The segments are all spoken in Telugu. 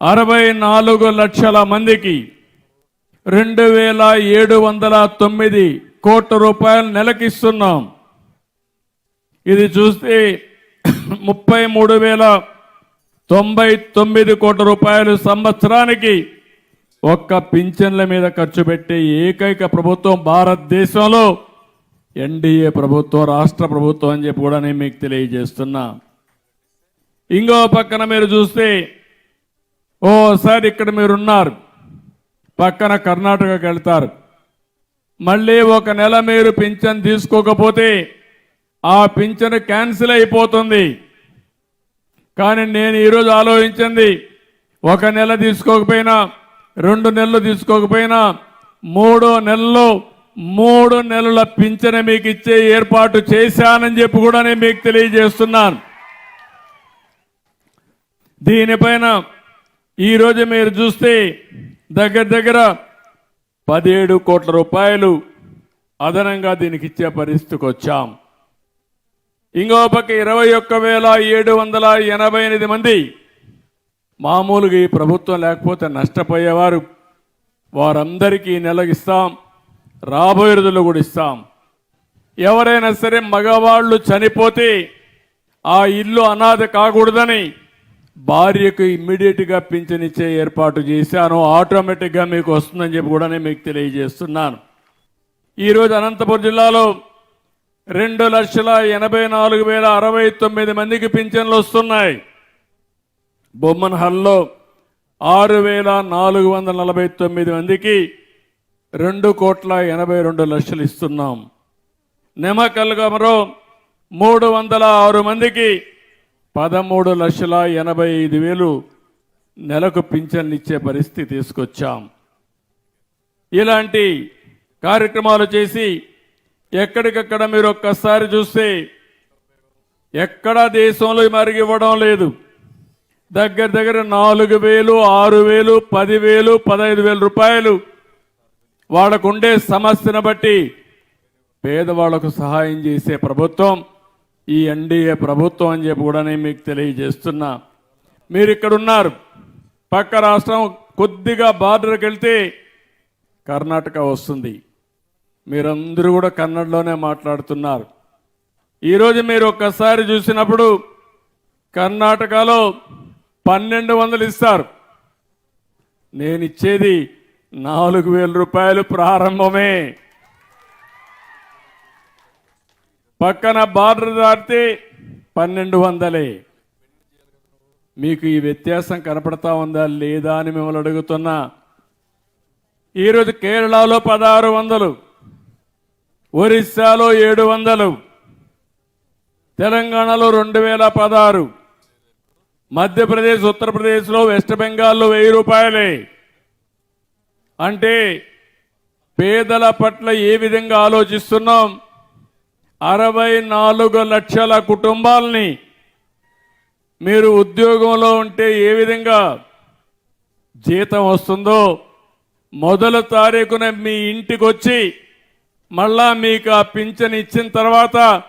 అరవై నాలుగు లక్షల మందికి రెండు వేల ఏడు వందల తొమ్మిది కోట్ల రూపాయలు నెలకిస్తున్నాం. ఇది చూస్తే ముప్పై మూడు వేల తొంభై తొమ్మిది కోట్ల రూపాయలు సంవత్సరానికి ఒక్క పింఛన్ల మీద ఖర్చు పెట్టే ఏకైక ప్రభుత్వం భారతదేశంలో ఎన్డీఏ ప్రభుత్వం రాష్ట్ర ప్రభుత్వం అని చెప్పి కూడా నేను మీకు తెలియజేస్తున్నా. ఇంకో పక్కన మీరు చూస్తే ఓసారి ఇక్కడ మీరున్నారు. పక్కన కర్ణాటకకి వెళ్తారు. మళ్ళీ ఒక నెల మీరు పింఛన్ తీసుకోకపోతే ఆ పింఛన్ క్యాన్సిల్ అయిపోతుంది. కానీ నేను ఈరోజు ఆలోచించింది ఒక నెల తీసుకోకపోయినా రెండు నెలలు తీసుకోకపోయినా మూడో నెలలో మూడు నెలల పింఛన మీకు ఇచ్చే ఏర్పాటు చేశానని చెప్పి కూడా నేను మీకు తెలియజేస్తున్నాను. దీనిపైన ఈరోజు మీరు చూస్తే దగ్గర దగ్గర పదిహేడు కోట్ల రూపాయలు అదనంగా దీనికి ఇచ్చే పరిస్థితికి వచ్చాం. ఇంకో పక్క ఇరవై ఒక్క వేల ఏడు వందల ఎనభై ఎనిమిది మంది మామూలుగా ఈ ప్రభుత్వం లేకపోతే నష్టపోయేవారు. వారందరికీ నెలగిస్తాం రాబోయే రోజుల్లో కూడా ఇస్తాం. ఎవరైనా సరే మగవాళ్ళు చనిపోతే ఆ ఇల్లు అనాథ కాకూడదని భార్యకు ఇమ్మీడియట్గా పింఛనిచ్చే ఏర్పాటు చేశాను. ఆటోమేటిక్గా మీకు వస్తుందని చెప్పి కూడా నేను మీకు తెలియజేస్తున్నాను. ఈరోజు అనంతపురం జిల్లాలో రెండు లక్షల ఎనభై నాలుగు వేల అరవై తొమ్మిది మందికి పింఛన్లు వస్తున్నాయి. బొమ్మన్ హల్లో ఆరు వేల నాలుగు వందల నలభై తొమ్మిది మందికి రెండు కోట్ల ఎనభై రెండు లక్షలు ఇస్తున్నాం. నెమకల్గమలో మూడు వందల ఆరు మందికి పదమూడు లక్షల ఎనభై ఐదు వేలు నెలకు పింఛన్లు ఇచ్చే పరిస్థితి తీసుకొచ్చాం. ఇలాంటి కార్యక్రమాలు చేసి ఎక్కడికక్కడ మీరు ఒక్కసారి చూస్తే ఎక్కడా దేశంలో మరిగి ఇవ్వడం లేదు. దగ్గర దగ్గర నాలుగు వేలు ఆరు వేలు పదివేలు పదహైదు వేల రూపాయలు వాళ్ళకుండే సమస్యను బట్టి పేదవాళ్ళకు సహాయం చేసే ప్రభుత్వం ఈ ఎన్డీఏ ప్రభుత్వం అని చెప్పి కూడా నేను మీకు తెలియజేస్తున్నా. మీరు ఇక్కడ ఉన్నారు పక్క రాష్ట్రం కొద్దిగా బార్డర్కి వెళ్తే కర్ణాటక వస్తుంది. మీరందరూ కూడా కన్నడలోనే మాట్లాడుతున్నారు. ఈరోజు మీరు ఒక్కసారి చూసినప్పుడు కర్ణాటకలో పన్నెండు వందలు ఇస్తారు. నేను ఇచ్చేది నాలుగు వేల రూపాయలు ప్రారంభమే. పక్కన బార్డర్ దాటితే పన్నెండు వందలే. మీకు ఈ వ్యత్యాసం కనపడతా ఉందా లేదా అని మిమ్మల్ని అడుగుతున్నా. ఈరోజు కేరళలో పదహారు వందలు ఒరిస్సాలో ఏడు వందలు తెలంగాణలో రెండు వేల పదహారు మధ్యప్రదేశ్ ఉత్తరప్రదేశ్లో వెస్ట్ బెంగాల్లో వెయ్యి రూపాయలే. అంటే పేదల పట్ల ఏ విధంగా ఆలోచిస్తున్నాం? అరవై నాలుగు లక్షల కుటుంబాలని మీరు ఉద్యోగంలో ఉంటే ఏ విధంగా జీతం వస్తుందో మొదలు తారీఖున మీ ఇంటికి వచ్చి మళ్ళా మీకు ఆ పింఛన్ ఇచ్చిన తర్వాత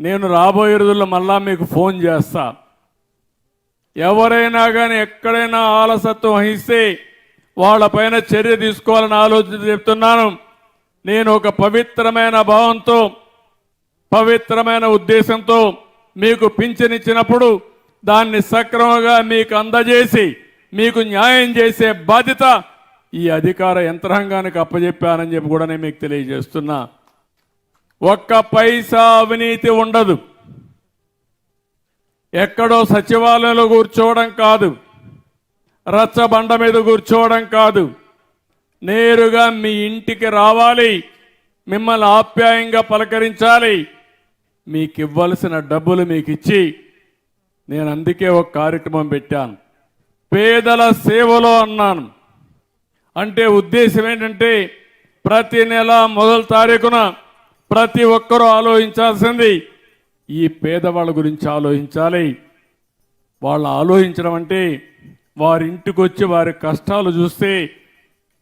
నేను రాబోయే రోజుల్లో మళ్ళా మీకు ఫోన్ చేస్తా. ఎవరైనా కానీ ఎక్కడైనా ఆలసత్వం వహిస్తే వాళ్ళపైన చర్య తీసుకోవాలని ఆలోచన చెప్తున్నాను. నేను ఒక పవిత్రమైన భావంతో పవిత్రమైన ఉద్దేశంతో మీకు పింఛనిచ్చినప్పుడు దాన్ని సక్రమంగా మీకు అందజేసి మీకు న్యాయం చేసే బాధ్యత ఈ అధికార యంత్రాంగానికి అప్పజెప్పానని చెప్పి కూడా నేను మీకు తెలియజేస్తున్నా. ఒక్క పైసా అవినీతి ఉండదు. ఎక్కడో సచివాలయంలో కూర్చోవడం కాదు. రచ్చబండ మీద కూర్చోవడం కాదు. నేరుగా మీ ఇంటికి రావాలి. మిమ్మల్ని ఆప్యాయంగా పలకరించాలి. మీకు ఇవ్వాల్సిన డబ్బులు మీకు ఇచ్చి నేను అందుకే ఒక కార్యక్రమం పెట్టాను. పేదల సేవలో అన్నాను. అంటే ఉద్దేశం ఏంటంటే ప్రతి నెల మొదటి తారీఖున ప్రతి ఒక్కరూ ఆలోచించాల్సింది ఈ పేదవాళ్ళ గురించి ఆలోచించాలి. వాళ్ళు ఆలోచించడం అంటే వారింటికి వచ్చి వారి కష్టాలు చూస్తే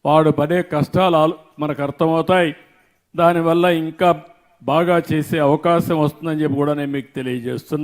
వాడు పడే కష్టాలు మనకు అర్థమవుతాయి. దానివల్ల ఇంకా బాగా చేసే అవకాశం వస్తుందని చెప్పి కూడా నేను మీకు తెలియజేస్తున్నా.